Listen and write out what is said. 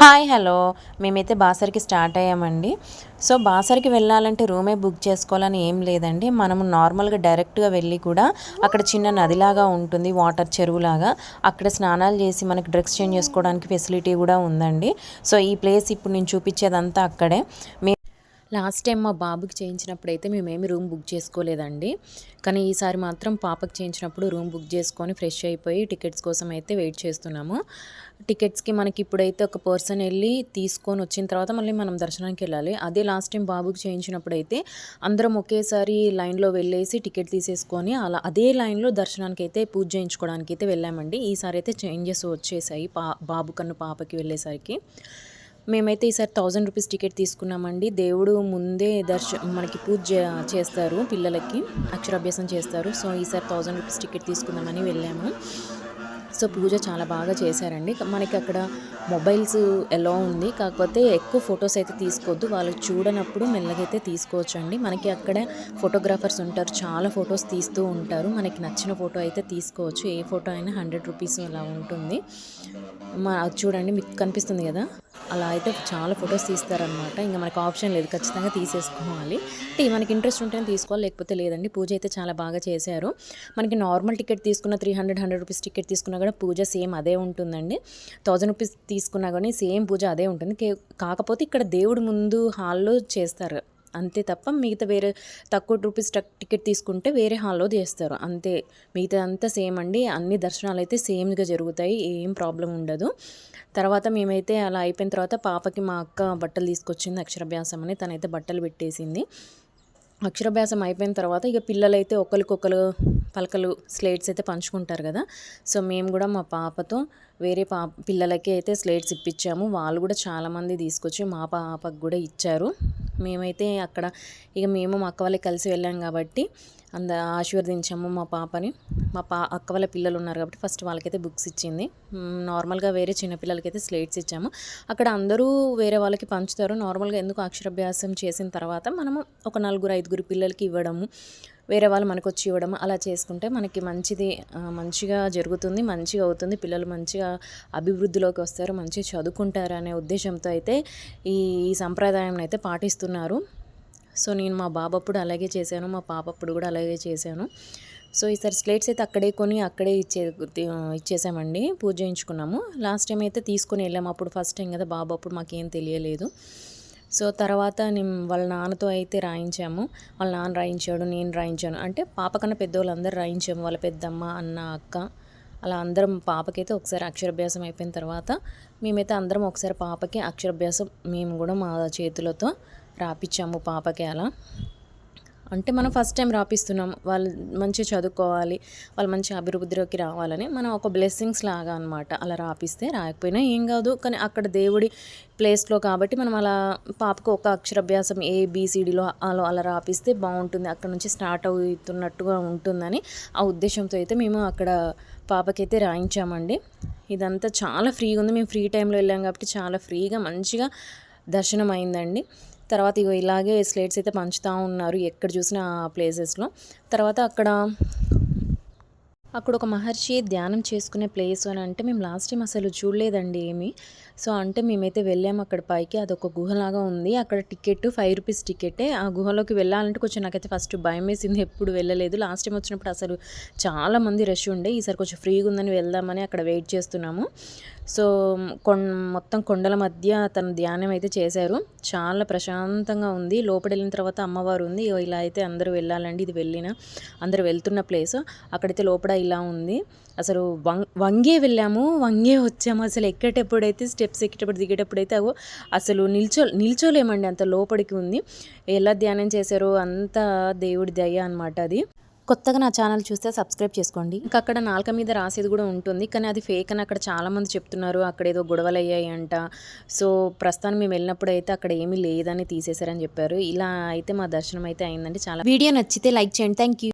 Hi hello. మేమైతే బాసర్కి start అయ్యామండి. So బాసర్కి వెళ్ళాలంటే రూమే బుక్ చేసుకోవాలని ఏం లేదండి. మనము నార్మల్గా డైరెక్ట్గా వెళ్ళి కూడా అక్కడ చిన్న నదిలాగా ఉంటుంది వాటర్ చెరువులాగా. అక్కడ స్నానాలు చేసి మనకి డ్రెస్ చేంజ్ చేసుకోవడానికి ఫెసిలిటీ కూడా ఉందండి. సో ఈ ప్లేస్ ఇప్పుడు నేను చూపించేదంతా అక్కడే. మే లాస్ట్ టైం మా బాబుకి చేయించినప్పుడు అయితే మేమేమి రూమ్ బుక్ చేసుకోలేదండి. కానీ ఈసారి మాత్రం పాపకి చేయించినప్పుడు రూమ్ బుక్ చేసుకొని ఫ్రెష్ అయిపోయి టికెట్స్ కోసం అయితే వెయిట్ చేస్తున్నాము. టికెట్స్కి మనకి ఇప్పుడైతే ఒక పర్సన్ వెళ్ళి తీసుకొని వచ్చిన తర్వాత మళ్ళీ మనం దర్శనానికి వెళ్ళాలి. అదే లాస్ట్ టైం బాబుకి చేయించినప్పుడు అయితే అందరం ఒకేసారి లైన్లో వెళ్ళేసి టికెట్ తీసేసుకొని అలా అదే లైన్లో దర్శనానికి అయితే పూజ చేయించుకోవడానికి అయితే వెళ్ళామండి. ఈసారి అయితే చేంజెస్ వచ్చేసాయి పా బాబు కన్ను పాపకి వెళ్ళేసరికి. మేమైతే ఈసారి థౌజండ్ రూపీస్ టికెట్ తీసుకున్నామండి. దేవుడు ముందే దర్శ మనకి పూజ చేస్తారు పిల్లలకి అక్షరాభ్యాసం చేస్తారు. సో ఈసారి థౌజండ్ రూపీస్ టికెట్ తీసుకుందామని వెళ్ళాము. సో పూజ చాలా బాగా చేశారండి. మనకి అక్కడ మొబైల్స్ ఎలా ఉంది. కాకపోతే ఎక్కువ ఫొటోస్ అయితే తీసుకోవద్దు. వాళ్ళు చూడనప్పుడు మెల్లగా అయితే తీసుకోవచ్చు అండి మనకి అక్కడ ఫోటోగ్రాఫర్స్ ఉంటారు. చాలా ఫొటోస్ తీస్తూ ఉంటారు. మనకి నచ్చిన ఫోటో అయితే తీసుకోవచ్చు. ఏ ఫోటో అయినా హండ్రెడ్ రూపీస్ అలా ఉంటుంది. మా అది చూడండి మీకు కనిపిస్తుంది కదా? అలా అయితే చాలా ఫొటోస్ తీస్తారనమాట ఇంకా మనకు ఆప్షన్ లేదు. ఖచ్చితంగా తీసేసుకోవాలి. అంటే మనకి ఇంట్రెస్ట్ ఉంటేనే తీసుకోవాలి. లేకపోతే లేదండి. పూజ అయితే చాలా బాగా చేశారు. మనకి నార్మల్ టికెట్ తీసుకున్న three hundred hundred rupees ticket తీసుకున్నా కూడా పూజ సేమ్ అదే ఉంటుందండి. థౌజండ్ రూపీస్ తీసుకున్నా కానీ సేమ్ పూజ అదే ఉంటుంది. కాకపోతే ఇక్కడ దేవుడి ముందు హాల్లో చేస్తారు. అంతే తప్ప మిగతా వేరే తక్కువ రూపీస్ టికెట్ తీసుకుంటే వేరే హాల్లో చేస్తారు. అంతే. మిగతా అంతా సేమ్ అండి. అన్ని దర్శనాలు అయితే సేమ్గా జరుగుతాయి. ఏం ప్రాబ్లం ఉండదు. తర్వాత మేమైతే అలా అయిపోయిన తర్వాత పాపకి మా అక్క బట్టలు తీసుకొచ్చింది అక్షరాభ్యాసం అని. తనైతే బట్టలు పెట్టేసింది. అక్షరాభ్యాసం అయిపోయిన తర్వాత ఇక పిల్లలైతే ఒకరికొకరు పలకలు స్లేట్స్ అయితే పంచుకుంటారు కదా. సో మేము కూడా మా పాపతో వేరే పా పిల్లలకి అయితే స్లేట్స్ ఇప్పించాము. వాళ్ళు కూడా చాలామంది తీసుకొచ్చి మా పాపకు కూడా ఇచ్చారు. మేమైతే అక్కడ ఇక మేము మా అక్క వాళ్ళకి కలిసి వెళ్ళాం కాబట్టి అంద ఆశీర్వదించాము మా పాపని. మా పా అక్క వాళ్ళ పిల్లలు ఉన్నారు కాబట్టి ఫస్ట్ వాళ్ళకైతే బుక్స్ ఇచ్చింది. నార్మల్గా వేరే చిన్న పిల్లలకైతే స్లేట్స్ ఇచ్చాము. అక్కడ అందరూ వేరే వాళ్ళకి పంచుతారు. నార్మల్గా ఎందుకు అక్షరాభ్యాసం చేసిన తర్వాత మనము ఒక నలుగురు ఐదుగురు పిల్లలకి ఇవ్వడము వేరే వాళ్ళు మనకు వచ్చి ఇవ్వడం అలా చేసుకుంటే మనకి మంచిది మంచిగా జరుగుతుంది మంచిగా అవుతుంది. పిల్లలు మంచిగా అభివృద్ధిలోకి వస్తారు మంచిగా చదువుకుంటారు అనే ఉద్దేశంతో అయితే ఈ సంప్రదాయం అయితే పాటిస్తున్నారు. సో నేను మా బాబప్పుడు అలాగే చేశాను మా పాపప్పుడు కూడా అలాగే చేశాను. సో ఈసారి స్లేట్స్ అయితే అక్కడే కొని అక్కడే ఇచ్చే ఇచ్చేసామండి పూజ చేయించుకున్నాము. లాస్ట్ టైం అయితే తీసుకొని వెళ్ళాము అప్పుడు ఫస్ట్ టైం కదా బాబు అప్పుడు మాకేం తెలియలేదు. సో తర్వాత నేను వాళ్ళ నాన్నతో అయితే రాయించాము. వాళ్ళ నాన్న రాయించాడు నేను రాయించాను. అంటే పాప కన్నా పెద్దవాళ్ళందరూ రాయించాము వాళ్ళ పెద్దమ్మ అన్న అక్క అలా అందరం పాపకైతే ఒకసారి అక్షరాభ్యాసం అయిపోయిన తర్వాత మేమైతే అందరం ఒకసారి పాపకి అక్షరాభ్యాసం మేము కూడా మా చేతులతో రాపించాము పాపకి అలా. అంటే మనం ఫస్ట్ టైం రాపిస్తున్నాం. వాళ్ళు మంచిగా చదువుకోవాలి వాళ్ళు మంచి అభివృద్ధిలోకి రావాలని మనం ఒక బ్లెస్సింగ్స్ లాగా అనమాట అలా రాపిస్తే రాకపోయినా ఏం కాదు. కానీ అక్కడ దేవుడి ప్లేస్లో కాబట్టి మనం అలా పాపకు ఒక అక్షరాభ్యాసం ఏ బీసీడీలో అలా అలా రాపిస్తే బాగుంటుంది. అక్కడ నుంచి స్టార్ట్ అవుతున్నట్టుగా ఉంటుందని ఆ ఉద్దేశంతో అయితే మేము అక్కడ పాపకైతే రాయించామండి. ఇదంతా చాలా ఫ్రీగా ఉంది. మేము ఫ్రీ టైంలో వెళ్ళాం కాబట్టి చాలా ఫ్రీగా మంచిగా దర్శనం అయిందండి. తర్వాత ఇగో ఇలాగే స్లేట్స్ అయితే పంచుతూ ఉన్నారు ఎక్కడ చూసినా ఆ ప్లేసెస్లో తర్వాత అక్కడ అక్కడ ఒక మహర్షి ధ్యానం చేసుకునే ప్లేస్ అని అంటే మేము లాస్ట్ టైం అసలు చూడలేదండి ఏమి. సో అంటే మేమైతే వెళ్ళాము అక్కడ పైకి అదొక గుహలాగా ఉంది. అక్కడ టికెట్ ఫైవ్ రూపీస్ టికెటే. ఆ గుహలోకి వెళ్ళాలంటే కొంచెం నాకైతే ఫస్ట్ భయం వేసింది ఎప్పుడు వెళ్ళలేదు. లాస్ట్ టైం వచ్చినప్పుడు అసలు చాలా మంది రష్ ఉండే. ఈసారి కొంచెం ఫ్రీగా ఉందని వెళ్దామని అక్కడ వెయిట్ చేస్తున్నాము. సో కొం మొత్తం కొండల మధ్య తన ధ్యానం అయితే చేశారు. చాలా ప్రశాంతంగా ఉంది. లోపల వెళ్ళిన తర్వాత అమ్మవారు ఉంది. ఇలా అయితే అందరూ వెళ్ళాలండి. ఇది వెళ్ళిన అందరూ వెళ్తున్న ప్లేస్. అక్కడైతే లోపల ఇలా ఉంది. అసలు వం వంగే వెళ్ళాము. వంగే వచ్చాము. అసలు ఎక్కేటప్పుడైతే స్టెప్స్ ఎక్కేటప్పుడు దిగేటప్పుడైతే అగో అసలు నిల్చో నిల్చోలేమండి. అంత లోపలికి ఉంది. ఎలా ధ్యానం చేశారో అంత దేవుడి దయ అనమాట అది. కొత్తగా నా ఛానల్ చూస్తే సబ్స్క్రైబ్ చేసుకోండి. ఇంకా అక్కడ నాలుక మీద రాసేది కూడా ఉంటుంది. కానీ అది ఫేక్ అని అక్కడ చాలా మంది చెప్తున్నారు. అక్కడ ఏదో గొడవలు అయ్యాయి అంట. సో ప్రస్తుతానికి మేము వెళ్ళినప్పుడు అయితే అక్కడ ఏమీ లేదని తీసేశారని చెప్పారు. ఇలా అయితే మా దర్శనం అయితే అయిందండి. చాలా వీడియో నచ్చితే లైక్ చేయండి. Thank you